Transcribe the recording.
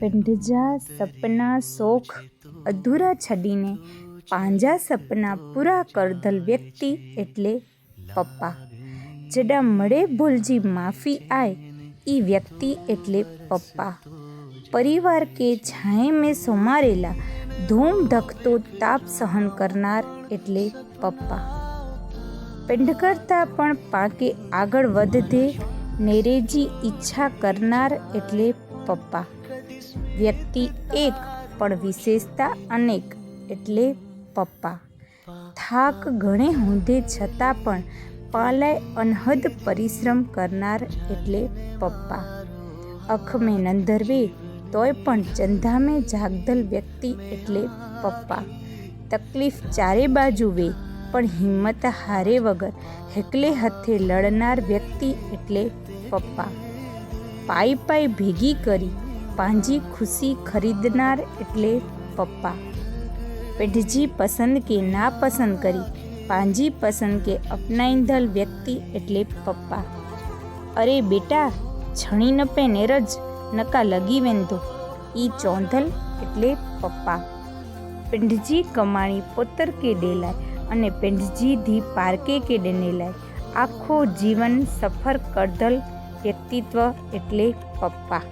પેંઢજા સપના શોખ અધૂરા છડીને પાંજા સપના પૂરા કરધલ વ્યક્તિ એટલે પપ્પા. જડા મળે ભૂલજી માફી આય એ વ્યક્તિ એટલે પપ્પા. પરિવાર કે છાંય મેં સોમારેલા, ધૂમ ધકતો તાપ સહન કરનાર એટલે પપ્પા. પિંડ કરતાં પણ પાકે આગળ વધે નેરેજી ઈચ્છા કરનાર એટલે પપ્પા. વ્યક્તિ એક પણ વિશેષતા અનેક એટલે પપ્પા થાક ઘણે હોંધે છતાં પણ પાલાય અનહદ પરિશ્રમ કરનાર એટલે પપ્પા અખ મેં નંદરવે તોય પણ ચંધામે જાગદલ વ્યક્તિ એટલે પપ્પા તકલીફ ચારે બાજુ વે પણ હિંમત હારે વગર હેકલે હથે લડનાર વ્યક્તિ એટલે પપ્પા પાઈ પાઈ ભેગી કરી પાંજી ખુશી ખરીદનાર એટલે પપ્પા. પેઢજી પસંદ કે ના પસંદ કરી પાંજી પસંદ કે અપનાઈંધલ વ્યક્તિ એટલે પપ્પા. અરે બેટા, છણી નપે નેરજ નકા લગી વેંધો. ઈ ચોંધલ એટલે પપ્પા. પેંઢજી કમાણી પોતર કે ડેલાય અને પેંઢજી ધી પારકે કે ડેનેલાય આખો જીવન સફર કરધલ વ્યક્તિત્વ એટલે પપ્પા.